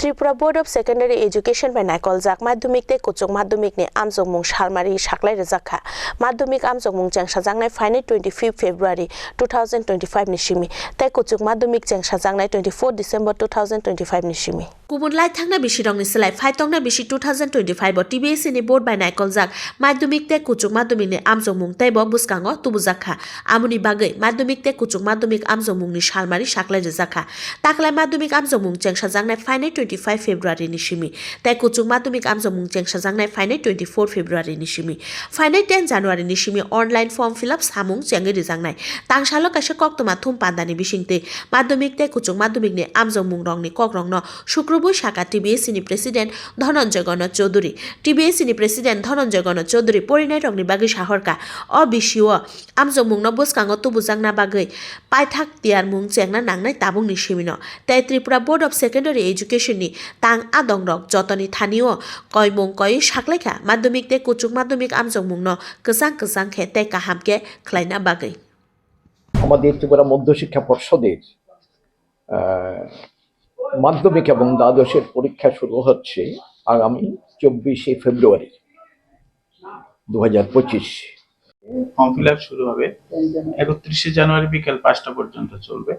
Tripura board of secondary education by নাইকল জাক মাধ্যমিক তে কোচং মাধ্যমিক নে আমজং মুং সালমারি সাকলাই রেজাখা মাধ্যমিক আমজং আমজংমুং চেংসা জাংনাই final twenty fifth February two thousand twenty five নিশিমি তাই কোচং মাধ্যমিক চেংসা জাংনাই twenty four December two thousand twenty five নিশিমি কুমুন লাই থাং না বেশি রং নি নিসেলাই ফাই টং না বেশি two thousand twenty five TBSE নি বোর্ড বাই নাইকল জাক মাধ্যমিক তে কুচুক মাধ্যমিক নে আমজং মুং তাই বক বুসকাঙ্গ তুবুজাখা আমুনি বাগৈ মাধ্যমিক তে কুচুক মাধ্যমিক আমজং মুং নি সালমারি সাকলাই রেজাখা তাকলাই মাধ্যমিক আমজং আমজংমুং চেংসা জাংনাই final twenty 25 फेब्रुवारि नि सिमि तै कुचुक माध्यमिक आमजोंमुं जेंसाजांनाय फाइनाल 24 फेब्रुवारि नि सिमि फाइनाल 10 जानुवारि नि सिमि अनलाइन फर्म फिलअप सामुं जेंगे रिजांनाय तांसालो कासे कक्तमा थुम पान्दानि बिसिंते माध्यमिक ते कुचुक माध्यमिक नि आमजोंमुं रंनि कक रंनो शुक्रबो शाखा टिबिएससि नि प्रेसिडेन्ट धनञ्जय गण चौधुरी टिबिएससि नि प्रेसिडेन्ट धनञ्जय गण चौधुरी परिनाय रंनि बागै साहरका अ बिसिओ आमजोंमुं न बुसकांगो तुबुजांना बागै पाइथाक तियार मुं जेंना नांनाय ताबुंनि सिमिनो तै त्रिपुरा बोर्ड নি তাং আদং রক যতনি থানিও। কয় মুং কয় সাকলেখা মাধ্যমিক তে কুচুক মাধ্যমিক আমজং মুং ন। কসাং কসাং খে তে কাহামকে খ্লাইনা বাগৈ। আমাদের ত্রিপুরা মধ্যশিক্ষা পর্ষদের মাধ্যমিক এবং দ্বাদশের পরীক্ষা শুরু হচ্ছে আগামী চব্বিশে ফেব্রুয়ারি দু হাজার পঁচিশ। ফর্ম ফিল শুরু হবে একত্রিশে জানুয়ারি বিকেল পাঁচটা পর্যন্ত চলবে।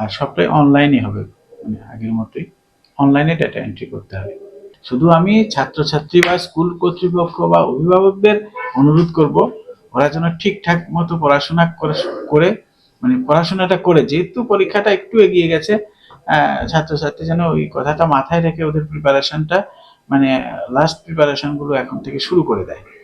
আর সবটাই অনলাইনে হবে মানে আগের মতোই। অনলাইনে ডেটা এন্ট্রি করতে হবে। শুধু আমি ছাত্রছাত্রী বা স্কুল কর্তৃপক্ষ বা অভিভাবকদের অনুরোধ করব, ওরা যেন ঠিকঠাক মতো পড়াশোনা করে- মানে পড়াশোনাটা করে। যেহেতু পরীক্ষাটা একটু এগিয়ে গেছে ছাত্রছাত্রী যেন ওই কথাটা মাথায় রেখে ওদের প্রিপারেশনটা মানে লাস্ট প্রিপারেশনগুলো এখন থেকে শুরু করে দেয়।